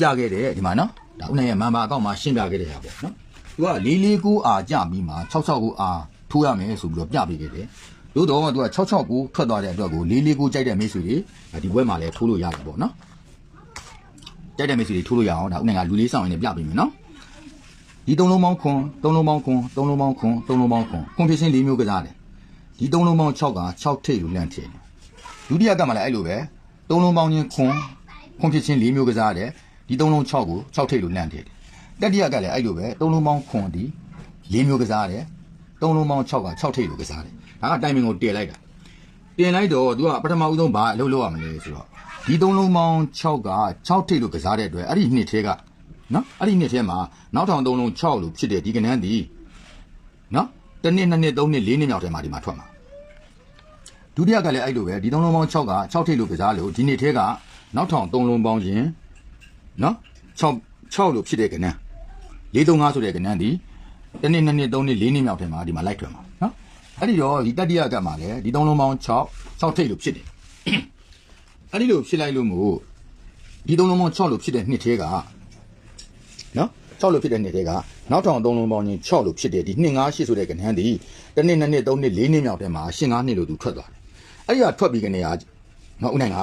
ပြခဲ့တယ်ဒီမှာနော်ဒါဦးနိုင်ရဲ့မန်ပါအကောင့်မှာရှင်းပြခဲ့တဲ့ဟာပေါ့နော်သူက449အာကြပြီးမှ669အာထိုးရမယ်ဆိုပြီးတော့ပြပေးခဲ့တယ်တို့တော့သူက669ထွက်သွားတဲ့အတွက်ကို449ကြိုက်တဲ့မိတ်ဆွေတွေဒီဘွဲမှာလည်းထိုးလို့ရတယ်ပေါ့နော်ကြိုက်တဲ့မိတ်ဆွေတွေထိုးလို့ရအောင်ဒါဦးနိုင်ကလူလေးဆောင်ရင်းနဲ့ပြပေးမယ်နော်ဒီသုံးလုံးပေါင်းခွန်သုံးလုံးပေါင်းခွန်သုံးလုံးပေါင်းခွန်သုံးလုံးပေါင်းခွန်ကွန်ဖီရှင်း၄မျိုးကစားတယ်ဒီသုံးလုံးပေါင်း6က6ထိပ်လို့လန့်ထည့်တယ်ဒုတိယကမှလည်းအဲ့လိုပဲသုံးလုံးပေါင်းချင်းခွန်ခွန်ဖြစ်ချင်း၄မျိုးကစားတယ် ဒီသုံးလုံး6ကို6ထိပ်လို့လန့်တယ်တတိယကလည်းအဲ့လိုပဲသုံးလုံးပေါင်းခွန်ဒီ၄မျိုးကစားတယ်သုံးလုံးပေါင်း6က6ထိပ်လို့ကစားတယ်ဒါကတိုင်မင်ကိုတင်လိုက်တာတင်လိုက်တော့သူကပထမဦးဆုံးဘာအလုပ်လုပ်ရမလဲဆိုတော့ဒီသုံးလုံးပေါင်း6က6ထိပ်လို့ကစားတဲ့အတွက်အဲ့ဒီနှစ်ထဲကနော်အဲ့ဒီနှစ်ထဲမှာနောက်ထောင်သုံးလုံး6လို့ဖြစ်တဲ့ဒီကနန်းဒီနော်တစ်နှစ်နှစ်နှစ်သုံးနှစ်လေးနှစ်မြောက်ထဲမှာဒီမှာထွက်မှာဒုတိယကလည်းအဲ့လိုပဲဒီသုံးလုံးပေါင်း6က6ထိပ်လို့ကစားလို့ဒီနေ့ထဲကနောက်ထောင်3လုံးပေါင်းခြင်း နော်6 6လို့ဖြစ်တဲ့ကဏ္ဍ435ဆိုတဲ့ကဏ္ဍဒီတစ်နေ့နှစ်နှစ်သုံးနှစ်လေးနှစ်မြောက်ထဲမှာဒီမှာလိုက်ထွက်မှာနော်အဲ့ဒီတော့ဒီတတိယကမှလည်းဒီသုံးလုံးပေါင်း6 6ထိပ်လို့ဖြစ်တယ်အဲ့ဒီလိုဖြစ်လိုက်လို့မို့ဒီသုံးလုံးပေါင်း6လို့ဖြစ်တဲ့နှစ်ထဲကနော်6လို့ဖြစ်တဲ့နှစ်ထဲကနောက်ထောင်3လုံးပေါင်းခြင်း6လို့ဖြစ်တဲ့ဒီ2 5 8ဆိုတဲ့ကဏ္ဍဒီတစ်နေ့နှစ်နှစ်သုံးနှစ်လေးနှစ်မြောက်ထဲမှာ8 5နှစ်လို့သူထွက်သွားတယ်အဲ့ဒီကထွက်ပြီးကနေကနော်ဦးနိုင်က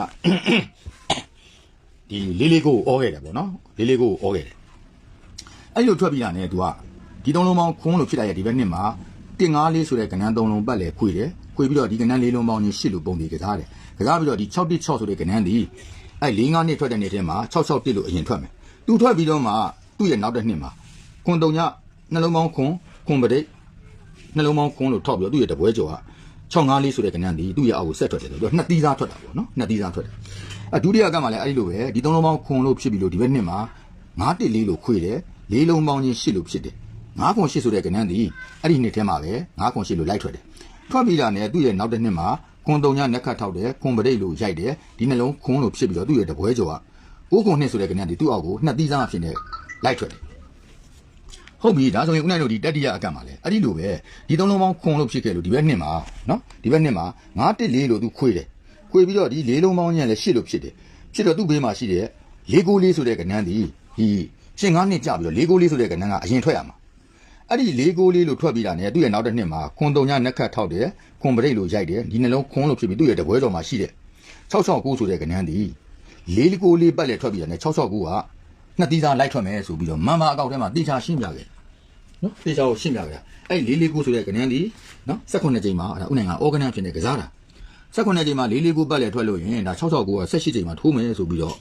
ဒီလေးလေးကိုအောခဲ့တယ်ပေါ့နော်လေးလေးကိုအောခဲ့တယ်အဲ့ဒီလိုထွက်ပြီးတာနဲ့ तू ကဒီသုံးလုံးပေါင်းခွန်းလို့ဖြစ်လာရဲ့ဒီဘက်နှစ်မှာတင်ငါးလေးဆိုတဲ့ကဏ္ဍသုံးလုံးပတ်လေခွေတယ်ခွေပြီးတော့ဒီကဏ္ဍလေးလုံးပေါင်းကြီးရှစ်လို့ပုံပြီးကစားတယ်ကစားပြီးတော့ဒီ6 1 6ဆိုတဲ့ကဏ္ဍဒီအဲ့၄၅နှစ်ထွက်တဲ့နေ့ထဲမှာ6 6 1လို့အရင်ထွက်မယ်သူထွက်ပြီးတော့မှသူ့ရဲ့နောက်တစ်နှစ်မှာခွန်တုံညနှလုံးပေါင်းခွန်ခွန်ပဒိတ်နှလုံးပေါင်းခွန်လို့ထောက်ပြီးတော့သူ့ရဲ့တပွဲကျော်က 654လေးဆိုတဲ့ကဏ္ဍဒီသူ့ရဲ့အောက်ကိုဆက်ထွက်တယ်ဆိုတော့နှစ်သီးသားထွက်တာပေါ့နော်နှစ်သီးသားထွက်တယ်အဒုတိယကမှလည်းအဲ့ဒီလိုပဲဒီသုံးလုံးပေါင်းခွန်လို့ဖြစ်ပြီးလို့ဒီဘက်နှစ်မှာ9တစ်လေးလို့ခွေတယ်လေးလုံးပေါင်းချင်း8လို့ဖြစ်တယ်9ခွန်8ဆိုတဲ့ကဏ္ဍဒီအဲ့ဒီနှစ်ထဲမှာပဲ9ခွန်8လို့လိုက်ထွက်တယ်ထွက်ပြီးတာနဲ့သူ့ရဲ့နောက်တစ်နှစ်မှာခွန်တုံညနက်ခတ်ထောက်တယ်ခွန်ပရိတ်လို့ရိုက်တယ်ဒီနှလုံးခွန်လို့ဖြစ်ပြီးတော့သူ့ရဲ့တပွဲကျော်က9ခွန်2ဆိုတဲ့ကဏ္ဍဒီသူ့အောက်ကိုနှစ်သီးသားအဖြစ်နဲ့လိုက်ထွက်တယ် ဟုတ်ပြီဒါဆိုရင်ဦးနိုင်တို့ဒီတတိယအကန့်ပါလေအဲ့ဒီလိုပဲဒီသုံးလုံးပေါင်းခွန်လို့ဖြစ်ခဲ့လို့ဒီဘက်နှစ်မှာနော်ဒီဘက်နှစ်မှာ9တစ်လေးလို့သူခွေတယ်ခွေပြီးတော့ဒီလေးလုံးပေါင်းညံလည်းရှစ်လို့ဖြစ်တယ်ဖြစ်တော့သူ့ဘေးမှာရှိတဲ့လေးကိုလေးဆိုတဲ့ကဏ္ဍဒီဒီရှင်9နှစ်ကြာပြီးတော့လေးကိုလေးဆိုတဲ့ကဏ္ဍကအရင်ထွက်ရမှာအဲ့ဒီလေးကိုလေးလို့ထွက်ပြီးတာ ਨੇ သူ့ရဲ့နောက်တစ်နှစ်မှာခွန်တုံညနက်ခတ်ထောက်တယ်ခွန်ပရိတ်လို့ရိုက်တယ်ဒီနှလုံးခွန်လို့ဖြစ်ပြီးသူ့ရဲ့တပွဲတော်မှာရှိတဲ့669ဆိုတဲ့ကဏ္ဍဒီလေးကိုလေးပတ်လေထွက်ပြီးတာ ਨੇ 669ကနှစ်သီးသားလိုက်ထွက်မယ်ဆိုပြီးတော့မန်မာအကောက်ထဲမှာတေချာရှင်းပြခဲ့ နော်တေချာကိုရှင်းပြကြတာအဲ့လေးလေးကိုဆိုတဲ့ကဏ္ဍဒီနော်18ချိန်မှာဒါဥနိုင်က organ ဖြစ်နေကစားတာ18ချိန်မှာလေးလေးကိုပတ်လေထွက်လို့ရင်ဒါ669က18ချိန်မှာထိုးမယ်ဆိုပြီးတော့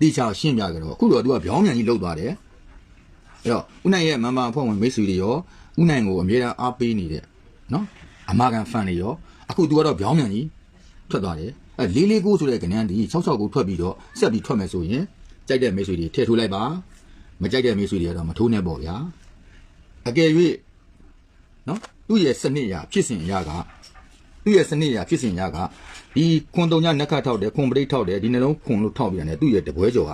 တေချာရှင်းပြကြတော့အခုတော့သူကဗျောင်းမြန်ကြီးလောက်သွားတယ်အဲ့တော့ဥနိုင်ရဲ့မန်မာအဖွဲ့ဝင်မိတ်ဆွေတွေရောဥနိုင်ကိုအမြဲတမ်းအားပေးနေတဲ့နော်အမာကန်ဖန်တွေရောအခုသူကတော့ဗျောင်းမြန်ကြီးထွက်သွားတယ်အဲ့လေးလေးကိုဆိုတဲ့ကဏ္ဍဒီ669ထွက်ပြီးတော့ဆက်ပြီးထွက်မယ်ဆိုရင်ကြိုက်တဲ့မိတ်ဆွေတွေထည့်ထိုးလိုက်ပါမကြိုက်တဲ့မိတ်ဆွေတွေကတော့မထိုးနဲ့ပေါ့ဗျာ အကယ်၍နော်သူ့ရဲ့စနစ်အရာဖြစ်စဉ်အရာကသူ့ရဲ့စနစ်အရာဖြစ်စဉ်အရာကဒီခွန်တုံညနက်ခတ်ထောက်တယ်ခွန်ပရိတ်ထောက်တယ်ဒီနှလုံးခွန်လို့ထောက်ပြန်တယ်သူ့ရဲ့တပွဲကျော်က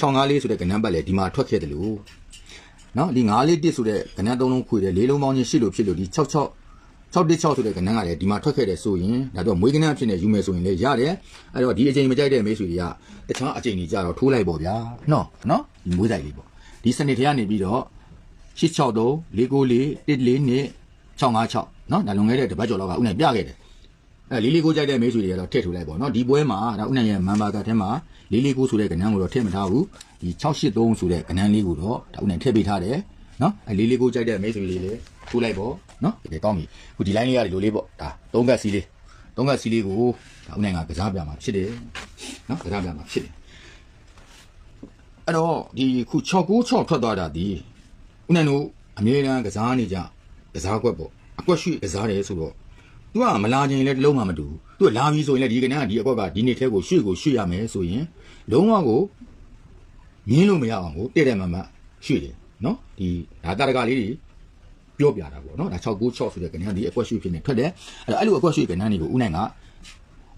654ဆိုတဲ့ကဏ္ဍပတ်လေဒီမှာထွက်ခဲ့တယ်လို့နော်ဒီ941ဆိုတဲ့ကဏ္ဍသုံးလုံးခွေတယ်လေးလုံးပေါင်းချင်း8လို့ဖြစ်လို့ဒီ66 616ဆိုတဲ့ကဏ္ဍကလည်းဒီမှာထွက်ခဲ့တယ်ဆိုရင်ဒါတော့မွေးကဏ္ဍဖြစ်နေယူမယ်ဆိုရင်လည်းရတယ်အဲ့တော့ဒီအချိန်မကြိုက်တဲ့မိတ်ဆွေတွေကတခြားအချိန်ကြီးကြတော့ထိုးလိုက်ပေါ့ဗျာနော်နော်ဒီမွေးဆိုင်လေးပေါ့ဒီစနစ်ထဲကနေပြီးတော့ 863 494 142 656နော်ဒါလွန်ခဲ့တဲ့တပတ်ကျော်လောက်ကဥနဲ့ပြခဲ့တယ်အဲလေးလေးကိုကြိုက်တဲ့မိတ်ဆွေတွေကတော့ထည့်ထူလိုက်ပေါ့နော်ဒီပွဲမှာဒါဥနဲ့ရဲ့မန်ဘာကထဲမှာလေးလေးကိုဆိုတဲ့ကဏ္ဍကိုတော့ထည့်မထားဘူးဒီ683ဆိုတဲ့ကဏ္ဍလေးကိုတော့ဒါဥနဲ့ထည့်ပေးထားတယ်နော်အဲလေးလေးကိုကြိုက်တဲ့မိတ်ဆွေလေးလေးထူလိုက်ပေါ့နော်ဒီကောင်းပြီခုဒီ line လေးကဒီလိုလေးပေါ့ဒါသုံးကတ်စီးလေးသုံးကတ်စီးလေးကိုဒါဥနဲ့ကကစားပြမှာဖြစ်တယ်နော်ကစားပြမှာဖြစ်တယ်အဲ့တော့ဒီခု69 6ထွက်သွားတာဒီ ဦးနိုင်တို့အမြဲတမ်းကစားနေကြကစားကွက်ပေါ့အကွက်ရွှေ့ကစားတယ်ဆိုတော့ तू ကမလာခြင်းလည်းတစ်လုံးမှမတူဘူး तू လာပြီဆိုရင်လည်းဒီကနေ့ကဒီအကွက်ကဒီနေ့ထဲကိုရွှေ့ကိုရွှေ့ရမယ်ဆိုရင်လုံးဝကိုမြင်းလို့မရအောင်ကိုတဲ့တဲ့မမရွှေ့တယ်နော်ဒီဒါတာတကလေးတွေပြောပြတာပေါ့နော်ဒါ696ဆိုတဲ့ကနေ့ဒီအကွက်ရွှေ့ဖြစ်နေထွက်တယ်အဲ့တော့အဲ့လိုအကွက်ရွှေ့ကနေ့ကိုဦးနိုင်က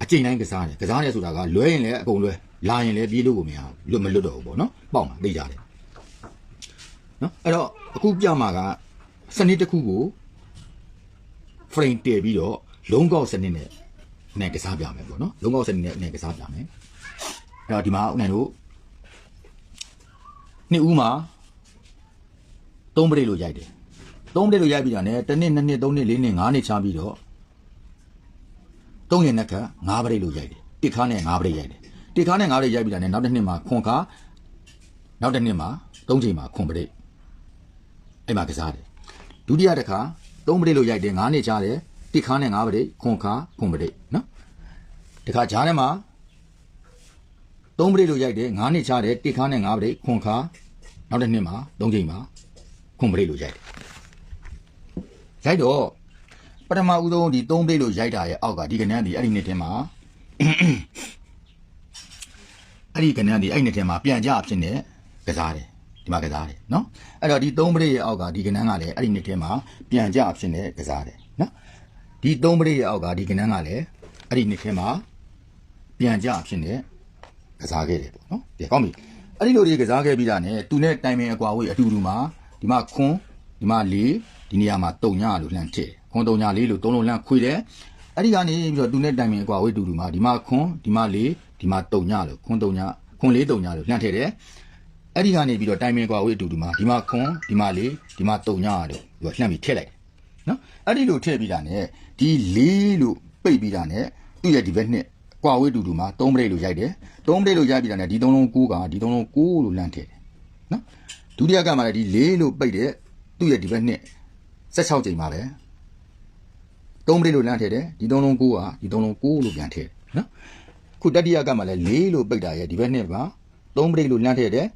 အချိန်တိုင်းကစားတယ်ကစားတယ်ဆိုတာကလွဲရင်လည်းအကုန်လွဲလာရင်လည်းပြေးလို့ကိုမရဘူးလွတ်မလွတ်တော့ဘူးပေါ့နော်ပေါက်မှာသိကြတယ် နော်အဲ့တော့အခုပြမှာကစနစ်တစ်ခုကို frame တည်ပြီးတော့လုံးကောက်စနစ်နဲ့နဲ့ကစားပြမယ်ပေါ့နော်လုံးကောက်စနစ်နဲ့နဲ့ကစားပြမယ်အဲ့တော့ဒီမှာဦးနိုင်တို့နှစ်ဦးမှာသုံးပရိတ်လို့ရိုက်တယ်သုံးပရိတ်လို့ရိုက်ပြီးတာ ਨੇ တစ်နှစ်နှစ်နှစ်သုံးနှစ်လေးနှစ်ငါးနှစ်ချပြီးတော့သုံးရက်နှစ်ခါငါးပရိတ်လို့ရိုက်တယ်တစ်ခါနဲ့ငါးပရိတ်ရိုက်တယ်တစ်ခါနဲ့ငါးပရိတ်ရိုက်ပြီးတာ ਨੇ နောက်တစ်နှစ်မှာခွန်ခါနောက်တစ်နှစ်မှာသုံးချိန်မှာခွန်ပရိတ် အဲ့မှာကစားတယ်ဒုတိယတစ်ခါသုံးပရိတ်လို့ရိုက်တယ်ငါးနှစ်ချတယ်တစ်ခါနဲ့ငါးပရိတ်ခွန်ခါခွန်ပရိတ်နော်တခါဂျားထဲမှာသုံးပရိတ်လို့ရိုက်တယ်၅နှစ်ချတယ်တစ်ခါနဲ့၅ပရိတ်ခွန်ခါနောက်တစ်နှစ်မှာ၃ချိန်မှာခွန်ပရိတ်လို့ရိုက်တယ်ရိုက်တော့ပထမဦးဆုံးဒီ၃ပရိတ်လို့ရိုက်တာရဲ့အောက်ကဒီကနန်းဒီအဲ့ဒီနှစ်ထဲမှာအဲ့ဒီကနန်းဒီအဲ့ဒီနှစ်ထဲမှာပြန်ကြအဖြစ်နဲ့ကစားတယ်ဒီ မှာကစားတယ်နော်အဲ့တော့ဒီ၃ပရိတ်ရဲ့အောက်ကဒီကနန်းကလည်းအဲ့ဒီနှစ်ထဲမှာပြန်ကြအဖြစ်နဲ့ကစားတယ်နော်ဒီ၃ပရိတ်ရဲ့အောက်ကဒီကနန်းကလည်းအဲ့ဒီနှစ်ထဲမှာပြန်ကြအဖြစ်နဲ့ကစားခဲ့တယ်ပေါ့နော်။ဒီကောင်းပြီ။အဲ့ဒီလိုတွေကစားခဲ့ပြီးတာ ਨੇ သူနဲ့တိုင်ပင်အကွာဝေးအတူတူမှာဒီမှာခွန်းဒီမှာလေးဒီနေရာမှာတုံညလို့လှမ်းထည့်ခွန်းတုံညလေးလို့သုံးလုံးလှမ်းခွေတယ်။အဲ့ဒီကနေပြီးတော့သူနဲ့တိုင်ပင်အကွာဝေးအတူတူမှာဒီမှာခွန်းဒီမှာလေးဒီမှာတုံညလို့ခွန်းတုံညခွန်းလေးတုံညလို့လှမ်းထည့်တယ်။ အဲ့ဒီကနေပြီးတော့တိုင်ပင်အကွာဝေးအတူတူမှာဒီမှာခွန်းဒီမှာလေးဒီမှာတုံညလို့ပြီးတော့လှမ်းပြီးထည့်လိုက်တယ်။နော်အဲ့ဒီလိုထည့်ပြီးတာ ਨੇ ဒီလေးလို့ပိတ်ပြီးတာ ਨੇ သူ့ရဲ့ဒီဘက်နှစ် ကွာဝေးတူတူမှာ3ပရိတ်လို့ရိုက်တယ်3ပရိတ်လို့ရိုက်ပြီးတာ ਨੇ ဒီ3လုံး9ကဒီ3လုံး9လို့လန့်ထည့်တယ်နော်ဒုတိယကမှလည်းဒီ4လို့ပိတ်တဲ့သူ့ရဲ့ဒီဘက်နှစ်16ချိန်ပါပဲ3ပရိတ်လို့လန့်ထည့်တယ်ဒီ3လုံး9ကဒီ3လုံး9လို့ပြန်ထည့်တယ်နော်ခုတတိယကမှလည်း4လို့ပိတ်တာရဲ့ဒီဘက်နှစ်မှာ3ပရိတ်လို့လန့်ထည့်တယ်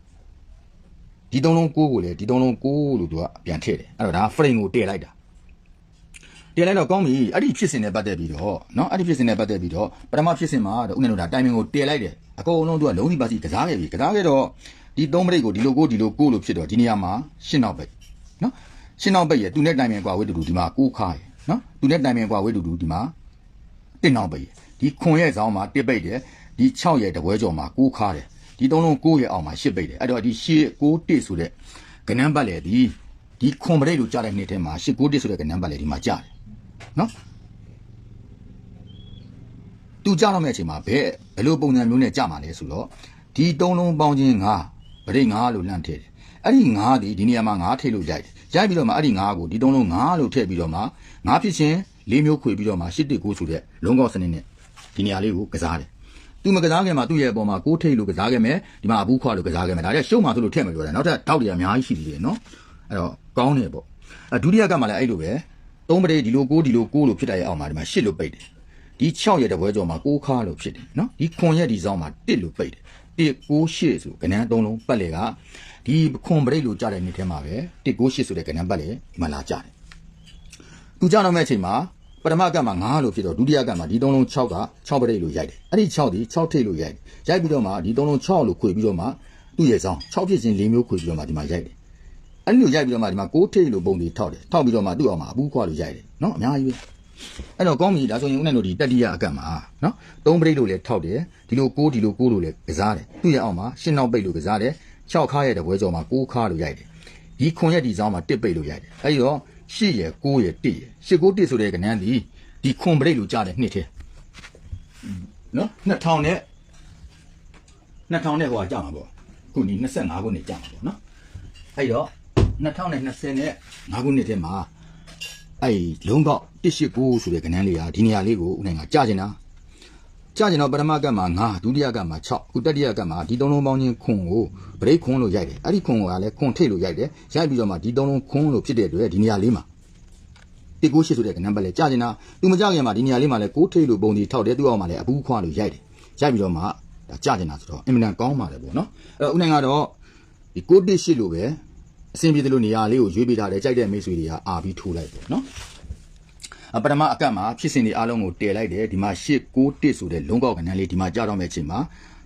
ဒီ3လုံး9ကိုလည်းဒီ3လုံး9လို့သူကပြန်ထည့်တယ်အဲ့တော့ဒါ frame ကိုတည့်လိုက်တာ တင်လိုက်တော့ကောင်းပြီအဲ့ဒီဖြစ်စဉ်နဲ့ပတ်သက်ပြီးတော့เนาะအဲ့ဒီဖြစ်စဉ်နဲ့ပတ်သက်ပြီးတော့ပထမဖြစ်စဉ်မှာတော့ဥက္ကဋ္ဌတို့ဒါတိုင်မင်ကိုတင်လိုက်တယ်အကုန်လုံးသူကလုံးစီပါစီကစားခဲ့ပြီကစားခဲ့တော့ဒီသုံးပရိတ်ကိုဒီလိုကိုဒီလိုကိုလို့ဖြစ်တော့ဒီနေရာမှာရှင်းနောက်ပိတ်เนาะရှင်းနောက်ပိတ်ရသူနဲ့တိုင်မင်ကွာဝေးတူတူဒီမှာကိုခါရเนาะသူနဲ့တိုင်မင်ကွာဝေးတူတူဒီမှာတင်နောက်ပိတ်ဒီခွန်ရဲ့ဇောင်းမှာတစ်ပိတ်တယ်ဒီ6ရဲ့တပွဲကျော်မှာကိုခါတယ် ဒီသုံးလုံး9ရဲ့အောက်မှာရှစ်ပိတ်တယ်အဲ့တော့ဒီရှစ်9တစ်ဆိုတဲ့ကနန်းပတ်လေဒီဒီခွန်ပရိတ်လို့ကြားတဲ့နှစ်ထဲမှာရှစ်9တစ်ဆိုတဲ့ကနန်းပတ်လေဒီမှာကြားတယ်နော်သူကြတော့မဲ့အချိန်မှာဘယ်ဘယ်လိုပုံစံမျိုးနဲ့ကြမှာလဲဆိုတော့ဒီသုံးလုံးပေါင်းချင်းငါဗရိတ်ငါလို့လန့်ထည့်တယ်အဲ့ဒီငါဒီဒီနေရာမှာငါထိလို့ရိုက်တယ်ရိုက်ပြီးတော့မှအဲ့ဒီငါကိုဒီသုံးလုံးငါလို့ထည့်ပြီးတော့မှငါဖြစ်ချင်းလေးမျိုးခွေပြီးတော့မှရှစ်တစ်ကိုဆိုတဲ့လုံးကောက်စနစ်နဲ့ဒီနေရာလေးကိုကစားတယ် သူမကစားခင်မှာသူ့ရဲ့အပေါ်မှာကိုထိတ်လို့ကစားခဲ့မယ်ဒီမှာအဘူးခွာလို့ကစားခဲ့မယ်ဒါတည်းရှုံးမှာဆိုလို့ထည့်မယ်ပြောတယ်နောက်ထပ်တောက်တွေအများကြီးရှိသေးတယ်နော်အဲ့တော့ကောင်းတယ်ပေါ့အဒုတိယကမှလည်းအဲ့လိုပဲသုံးပရိဒီလိုကိုဒီလိုကိုလို့ဖြစ်တဲ့အောက်မှာဒီမှာရှစ်လို့ပိတ်တယ်ဒီ6ရဲ့တပွဲကျော်မှာကိုခါလို့ဖြစ်တယ်နော်ဒီခွန်ရဲ့ဒီစောင်းမှာ1လို့ပိတ်တယ်1 9 8ဆိုကဏ္ဍသုံးလုံးပတ်လေကဒီခွန်ပရိလို့ကြားတဲ့နေ့ထဲမှာပဲ1 9 8ဆိုတဲ့ကဏ္ဍပတ်လေဒီမှာလာကြတယ်သူကြားတော့မဲ့အချိန်မှာ ပထမကမှာ9လို့ဖြစ်တော့ဒုတိယကမှာဒီသုံးလုံး6က6ပရိလို့ရိုက်တယ်အဲ့ဒီ6ဒီ6ထိပ်လို့ရိုက်တယ်ရိုက်ပြီးတော့မှဒီသုံးလုံး6လို့ခွေပြီးတော့မှသူ့ရဲ့စောင်း6ဖြစ်ခြင်း၄မျိုးခွေပြီးတော့မှဒီမှာရိုက်တယ်အဲ့လိုရိုက်ပြီးတော့မှဒီမှာကိုးထိတ်လို့ပုံတွေထောက်တယ်ထောက်ပြီးတော့မှသူ့အောင်မှာအပူးခွာလို့ရိုက်တယ်နော်အများကြီးပဲအဲ့တော့ကောင်းပြီဒါဆိုရင်ဦးနဲ့တို့ဒီတတိယအကန့်မှာနော်သုံးပရိတ်လို့လည်းထောက်တယ်ဒီလိုကိုးဒီလိုကိုးလို့လည်းကစားတယ်သူ့ရဲ့အောင်မှာရှင်းနောက်ပိတ်လို့ကစားတယ်၆ခါရဲ့တပွဲကျော်မှာကိုးခါလို့ရိုက်တယ်ဒီခွန်ရဲ့ဒီစောင်းမှာတစ်ပိတ်လို့ရိုက်တယ်အဲ့ဒီတော့ ရှစ်ရဲ့ကိုးရဲ့တစ်ရဲ့ရှစ်ကိုးတစ်ဆိုတဲ့ကဏ္ဍဒီဒီခွန်ပရိတ်လို့ကြားတယ်နှစ်ထဲနော်2000နဲ့2000နဲ့ဟိုကကြာမှာပေါ့ခုဒီ25ခုနှစ်ကြာမှာပေါ့နော်အဲ့တော့2020နဲ့5ခုနှစ်ထဲမှာအဲ့လုံးကောက်189ဆိုတဲ့ကဏ္ဍလေးဟာဒီနေရာလေးကိုဦးနိုင်ကကြာကျင်တာ ကြာကျင်တော့ပထမကတ်မှာ9ဒုတိယကတ်မှာ6ခုတတိယကတ်မှာဒီသုံးလုံးပေါင်းချင်းခွန်ကိုဗရိတ်ခွန်လို့ရိုက်တယ်အဲ့ဒီခွန်ကလည်းခွန်ထိတ်လို့ရိုက်တယ်ရိုက်ပြီးတော့မှဒီသုံးလုံးခွန်လို့ဖြစ်တဲ့အတွက်ဒီနေရာလေးမှာ198ဆိုတဲ့ကဏ္ဍပတ်လဲကြာကျင်တာသူမကြခင်မှာဒီနေရာလေးမှာလဲ6ထိတ်လို့ပုံဒီထောက်တယ်သူ့အောင်မှာလဲအပူးခွာလို့ရိုက်တယ်ရိုက်ပြီးတော့မှဒါကြာကျင်တာဆိုတော့အင်မတန်ကောင်းပါလေပေါ့နော်အဲ့ဦးနိုင်ကတော့ဒီကိုတစ်ရှိလို့ပဲအဆင်ပြေတယ်လို့နေရာလေးကိုရွေးပေးထားတယ်ကြိုက်တဲ့မိတ်ဆွေတွေကအာပြီးထိုးလိုက်ပေါ့နော်အ ပထမအကတ်မှာဖြစ်စဉ်တွေအားလုံးကိုတည်လိုက်တယ်ဒီမှာ8 9တစ်ဆိုတဲ့လုံးကောက်ကဏ္ဍလေးဒီမှာကြာတော့မဲ့အချိန်မှာ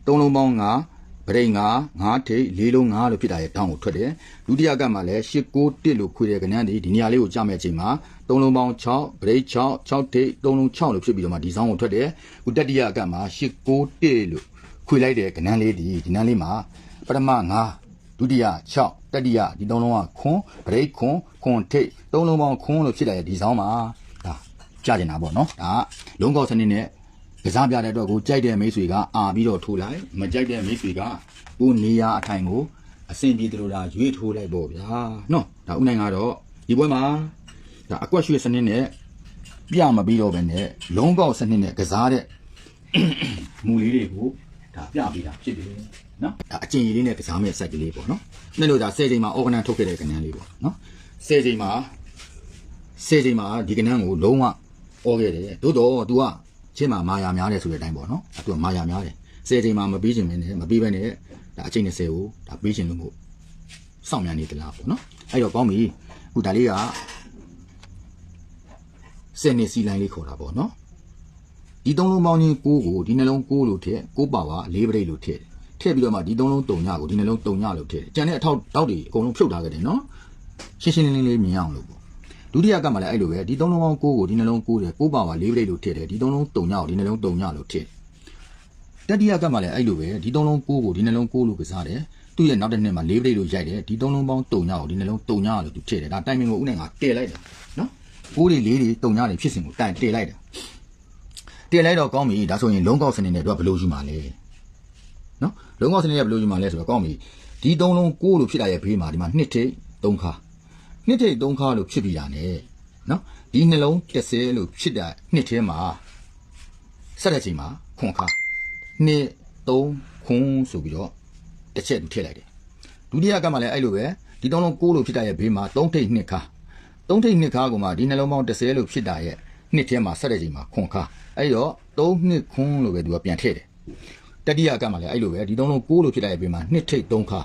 သုံးလုံးပေါင်း9ပရိတ်9 9ထိပ်၄လုံး9လို့ဖြစ်တာရဲ့တောင်းကိုထွက်တယ်ဒုတိယကတ်မှာလည်း8 9တစ်လို့ခွေတဲ့ကဏ္ဍဒီဒီနေရာလေးကိုကြာမဲ့အချိန်မှာသုံးလုံးပေါင်း6ပရိတ်6 6ထိပ်သုံးလုံး6လို့ဖြစ်ပြီးတော့မှဒီဆောင်ကိုထွက်တယ်ခုတတိယကတ်မှာ8 9တစ်လို့ခွေလိုက်တဲ့ကဏ္ဍလေးဒီဒီနန်းလေးမှာပထမ9ဒုတိယ6တတိယဒီသုံးလုံးကခွန်ဗရိတ်ခွန်ခွန်ထိတ်သုံးလုံးပေါင်းခွန်လို့ဖြစ်လာတဲ့ဒီဆောင်မှာဒါ ကြာကျင်တာပေါ့နော်ဒါကလုံးကောက်စနစ်နဲ့ကစားပြတဲ့အတွက်ကိုကြိုက်တဲ့မိတ်ဆွေကအာပြီးတော့ထိုးလိုက်မကြိုက်တဲ့မိတ်ဆွေကကိုနေရာအထိုင်ကိုအစင်ပြေတယ်လို့ဒါရွေးထိုးလိုက်ပေါ့ဗျာနော်ဒါဥနိုင်ကတော့ဒီပွဲမှာဒါအကွက်ရွှေစနစ်နဲ့ပြမပြီးတော့ပဲနဲ့လုံးပေါက်စနစ်နဲ့ကစားတဲ့မူလေးတွေကိုဒါပြပေးတာဖြစ်တယ်နော်ဒါအကျင့်ရည်လေးနဲ့ကစားမဲ့စက်ကလေးပေါ့နော်နေ့လို့ဒါ10ချိန်မှာ organ ထုတ်ခဲ့တဲ့ကဏ္ဍလေးပေါ့နော်10ချိန်မှာ10ချိန်မှာဒီကဏ္ဍကိုလုံးဝ ဩခဲ့တယ်သို့တော့ तू ကချင်းမှာမာယာများတယ်ဆိုတဲ့အတိုင်းပေါ့နော်သူကမာယာများတယ်10ချိန်မှာမပြီးချင်မင်းနဲ့မပြီးဘဲနဲ့ဒါအချိန်20ကိုဒါပြီးချင်လို့မို့စောင့်မြန်နေသလားပေါ့နော်အဲ့တော့ကောင်းပြီအခုဒါလေးကစနေစီလိုင်းလေးခေါ်တာပေါ့နော်ဒီသုံးလုံးပေါင်းချင်း6ကိုဒီနှလုံး6လို့ထည့်6ပါဝါ4ပရိတ်လို့ထည့်ထည့်ပြီးတော့မှဒီသုံးလုံး3ညကိုဒီနှလုံး3ညလို့ထည့်ကြံတဲ့အထောက်တောက်တွေအကုန်လုံးဖြုတ်ထားခဲ့တယ်နော်ရှင်းရှင်းလင်းလင်းလေးမြင်အောင်လို့ပေါ့ ဒုတိယကမှလည်းအဲ့လိုပဲဒီသုံးလုံးပေါင်း6ကိုဒီနှလုံး6တယ်6ပါဝါ4ပရိတ်လို့ထည့်တယ်ဒီသုံးလုံး3ညကိုဒီနှလုံး3ညလို့ထည့်တတိယကမှလည်းအဲ့လိုပဲဒီသုံးလုံး6ကိုဒီနှလုံး6လို့ကစားတယ်သူ့ရဲ့နောက်တစ်နှစ်မှာ4ပရိတ်လို့ရိုက်တယ်ဒီသုံးလုံးပေါင်း3ညကိုဒီနှလုံး3ညလို့သူထည့်တယ်ဒါတိုင်မင်ကိုဥနိုင်ကတည့်လိုက်တာနော်6တွေ4တွေ3ညတွေဖြစ်စဉ်ကိုတိုင်တည့်လိုက်တာတင်လိုက်တော့ကောင်းပြီဒါဆိုရင်လုံးကောက်စနစ်နဲ့တော့ဘယ်လိုယူမှာလဲနော်လုံးကောက်စနစ်နဲ့ဘယ်လိုယူမှာလဲဆိုတော့ကောင်းပြီဒီသုံးလုံးကိုလို့ဖြစ်လာရဲ့ဘေးမှာဒီမှာနှစ်ထိပ်သုံးခါ နှစ်ထိပ်သုံးခါလို့ဖြစ်ပြီးတာ ਨੇ နော်ဒီနှလုံး30လို့ဖြစ်တာနှစ်ထဲမှာဆက်တဲ့ချိန်မှာခွန်ခါနှစ်သုံးခွန်ဆိုပြီးတော့တစ်ချက်ထည့်လိုက်တယ်ဒုတိယကမှလည်းအဲ့လိုပဲဒီသုံးလုံးကိုလို့ဖြစ်တာရဲ့ဘေးမှာသုံးထိပ်နှစ်ခါသုံးထိပ်နှစ်ခါကောင်မှဒီနှလုံးပေါင်း30လို့ဖြစ်တာရဲ့နှစ်ထဲမှာဆက်တဲ့ချိန်မှာခွန်ခါအဲ့တော့သုံးနှစ်ခွန်းလို့ပဲသူကပြန်ထည့်တယ်တတိယကမှလည်းအဲ့လိုပဲဒီသုံးလုံး6လို့ဖြစ်လာရဲ့ပြင်မှာနှစ်ထိပ်3ခါ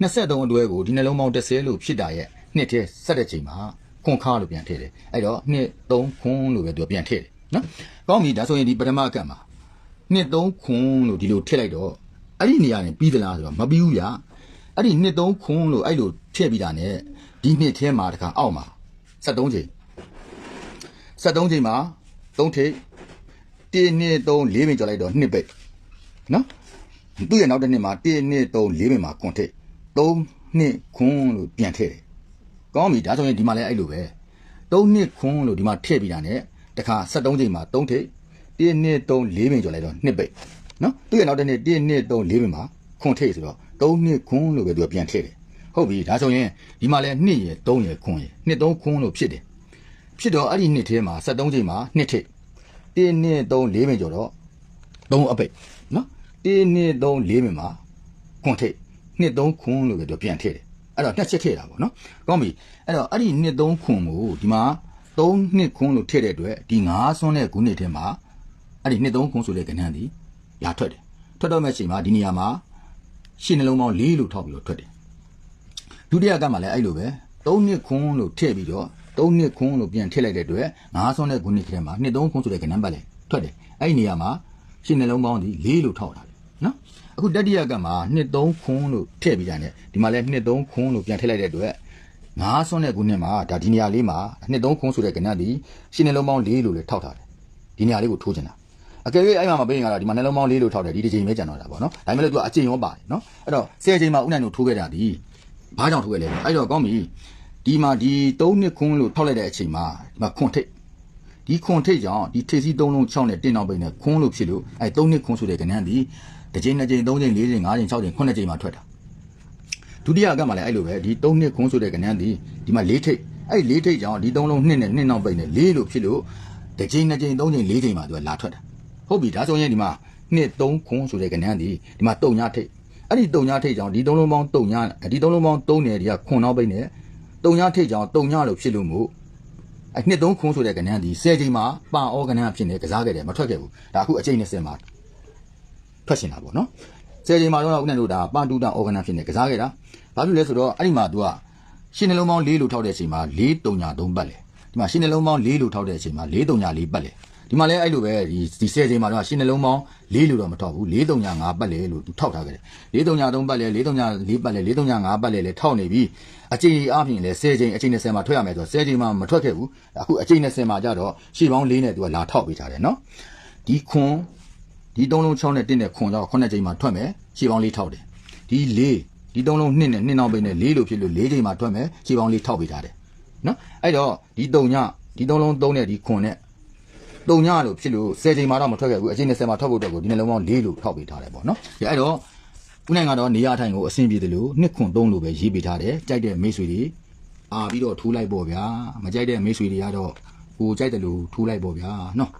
23အတွဲကိုဒီနှလုံးပေါင်း30လို့ဖြစ်တာရဲ့ နှစ်ထဲဆက်တဲ့ချိန်မှာခွန်ခါလို့ပြန်ထည့်တယ်အဲ့တော့နှစ်3ခွန်းလို့ပဲသူကပြန်ထည့်တယ်နော်ကောင်းပြီဒါဆိုရင်ဒီပထမကတ်မှာနှစ်3ခွန်းလို့ဒီလိုထည့်လိုက်တော့အဲ့ဒီနေရာနဲ့ပြီးသလားဆိုတော့မပြီးဘူးဗျာအဲ့ဒီနှစ်3ခွန်းလို့အဲ့လိုထည့်ပြီးတာ ਨੇ ဒီနှစ်ထဲမှာတခါအောက်မှာ73ချိန်73ချိန်မှာ3ထိပ်1 2 3 4ပင်ကျော်လိုက်တော့2ပိတ်နော်သူ့ရဲ့နောက်တစ်နှစ်မှာ1 2 3 4ပင်မှာခွန်ထိပ်3နှစ်ခွန်းလို့ပြန်ထည့်တယ် ကောင်းပြီဒါဆိုရင်ဒီမှာလည်းအဲ့လိုပဲ3နှစ်ခွန်းလို့ဒီမှာထည့်ပြီးတာ ਨੇ တခါ73ချိန်မှာ3ထိပ်1 2 3 4ပင်ကျော်လိုက်တော့2ပိတ်နော်သူ့ရဲ့နောက်တစ်နှစ်1 2 3 4ပင်မှာခွန်ထိပ်ဆိုတော့3နှစ်ခွန်းလို့ပဲသူကပြန်ထည့်တယ်ဟုတ်ပြီဒါဆိုရင်ဒီမှာလည်း2ရယ်3ရယ်ခွန်းရယ်2 3ခွန်းလို့ဖြစ်တယ်ဖြစ်တော့အဲ့ဒီနှစ်ထဲမှာ73ချိန်မှာနှစ်ထိပ်1 2 3 4ပင်ကျော်တော့3အပိတ်နော်1 2 3 4ပင်မှာခွန်ထိပ်နှစ်3ခွန်းလို့ပဲသူပြန်ထည့်တယ် အဲ့တော့နှစ်ချက်ထည့်တာပေါ့နော်ကောင်းပြီအဲ့တော့အဲ့ဒီနှစ်3ခွန်းကိုဒီမှာ3နှစ်ခွန်းလို့ထည့်တဲ့အတွက်ဒီ9ဆွန်းတဲ့ခုနှစ်ထဲမှာအဲ့ဒီနှစ်3ခွန်းဆိုတဲ့ကဏ္ဍဒီလာထွက်တယ်ထွက်တော့မဲ့ချိန်မှာဒီနေရာမှာရှင်းနှလုံးပေါင်း4လို့ထောက်ပြီးတော့ထွက်တယ်ဒုတိယကမှလည်းအဲ့လိုပဲ၃နှစ်ခွန်းလို့ထည့်ပြီးတော့၃နှစ်ခွန်းလို့ပြန်ထည့်လိုက်တဲ့အတွက်ငါးဆွန်းတဲ့ခုနှစ်ထဲမှာနှစ်သုံးခွန်းဆိုတဲ့ကဏ္ဍပတ်လေထွက်တယ်အဲ့ဒီနေရာမှာရှင်းနှလုံးပေါင်းဒီ၄လို့ထောက်တာနော် အခုတတိယကမှနှစ်သုံးခွန်းလို့ထည့်ပြီးတာ ਨੇ ဒီမှာလည်းနှစ်သုံးခွန်းလို့ပြန်ထည့်လိုက်တဲ့အတွက်ငါးဆွန်းတဲ့ခုနှစ်မှာဒါဒီနေရာလေးမှာနှစ်သုံးခွန်းဆိုတဲ့ကဏ္ဍဒီရှင်းနှလုံးပေါင်း၄လို့လည်းထောက်ထားတယ်ဒီနေရာလေးကိုထိုးချင်တာအကယ်၍အဲ့မှာမပေးရင်ကတော့ဒီမှာနှလုံးပေါင်း၄လို့ထောက်တယ်ဒီတစ်ချိန်ပဲကျန်တော့တာပေါ့နော်ဒါပေမဲ့လည်းသူကအကျင့်ရောပါတယ်နော်အဲ့တော့၁၀ချိန်မှာဥနိုင်တို့ထိုးခဲ့တာဒီဘာကြောင့်ထိုးရလဲအဲ့တော့ကောင်းပြီဒီမှာဒီ3နှစ်ခွန်းလို့ထောက်လိုက်တဲ့အချိန်မှာဒီမှာခွန်ထိတ်ဒီခွန်ထိတ်ကြောင့်ဒီထိတ်စီ3လုံး6နဲ့တင်းအောင်ပိတ်နဲ့ခွန်းလို့ဖြစ်လို့အဲ3နှစ်ခွန်းဆိုတဲ့ကဏ္ဍဒီ တစ်ချိန်နှစ်ချိန်3ချိန်4ချိန်5ချိန်6ချိန်9ချိန်မှာထွက်တာဒုတိယကမှလည်းအဲ့လိုပဲဒီ3နှစ်ခွန်းဆိုတဲ့ကဏ္ဍဒီဒီမှာ4ထိတ်အဲ့4ထိတ်ကြောင့်ဒီ3လုံး2နဲ့2နောက်ပိတ်နဲ့4လို့ဖြစ်လို့တစ်ချိန်နှစ်ချိန်3ချိန်4ချိန်မှာသူကလာထွက်တာဟုတ်ပြီဒါဆိုရင်ဒီမှာနှစ်3ခွန်းဆိုတဲ့ကဏ္ဍဒီဒီမှာ3ညထိတ်အဲ့ဒီတုံညာထိတ်ကြောင့်ဒီသုံးလုံးပေါင်းတုံညာဒီသုံးလုံးပေါင်း3နယ်ဒီကခွန်နောက်ပိတ်နဲ့တုံညာထိတ်ကြောင့်တုံညာလို့ဖြစ်လို့မို့အဲ့နှစ်သုံးခွန်းဆိုတဲ့ကဏ္ဍဒီ10ချိန်မှာပါဩကဏ္ဍဖြစ်နေကစားခဲ့တယ်မထွက်ခဲ့ဘူးဒါအခုအချိန်20မှာ ထွက်ရှင်တာပေါ့နော်10ချိန်မှာတော့ဥနဲ့တို့ဒါပါတူတာဩကဏ္ဍဖြစ်နေကစားခဲ့တာဘာဖြစ်လဲဆိုတော့အဲ့ဒီမှာ तू ကရှင်းနှလုံးပေါင်း4လို့ထောက်တဲ့အချိန်မှာ4တုံညာ3ပတ်လေဒီမှာရှင်းနှလုံးပေါင်း4လို့ထောက်တဲ့အချိန်မှာ4တုံညာ4ပတ်လေဒီမှာလည်းအဲ့လိုပဲဒီဒီ10ချိန်မှာတော့ရှင်းနှလုံးပေါင်း4လို့တော့မထောက်ဘူး4တုံညာ5ပတ်လေလို့ तू ထောက်ထားခဲ့တယ်4တုံညာ3ပတ်လေ4တုံညာ4ပတ်လေ4တုံညာ5ပတ်လေလေထောက်နေပြီအချိန်ကြီးအပြင်လေ10ချိန်အချိန်20မှာထွက်ရမယ်ဆိုတော့10ချိန်မှာမထွက်ခဲ့ဘူးအခုအချိန်20မှာကြတော့ရှေ့ပေါင်း4နဲ့ तू ကလာထောက်ပေးထားတယ်နော်ဒီခွန် ဒီ3လုံး6နဲ့တင်းနဲ့ခွန်တော့9ချိန်မှာထွက်မယ်ရှေ့ပေါင်း4ထောက်တယ်ဒီ4ဒီ3လုံး2နဲ့2နောက်ပိတ်နဲ့4လို့ဖြစ်လို့4ချိန်မှာထွက်မယ်ရှေ့ပေါင်း4ထောက်ပေးထားတယ်နော်အဲ့တော့ဒီ3ညဒီ3လုံး3နဲ့ဒီခွန်နဲ့တုံညလို့ဖြစ်လို့10ချိန်မှတော့မထွက်ခဲ့ဘူးအချိန်20မှာထွက်ဖို့အတွက်ကိုဒီနှလုံးပေါင်း4လို့ထောက်ပေးထားတယ်ပေါ့နော်။ဒါအဲ့တော့ဦးနိုင်ကတော့နေရထိုင်ကိုအဆင်ပြေတယ်လို့နှစ်ခွန်သုံးလို့ပဲရေးပေးထားတယ်ကြိုက်တဲ့မိတ်ဆွေတွေအာပြီးတော့ထိုးလိုက်ပေါ့ဗျာမကြိုက်တဲ့မိတ်ဆွေတွေကတော့ကိုကြိုက်တယ်လို့ထိုးလိုက်ပေါ့ဗျာနော်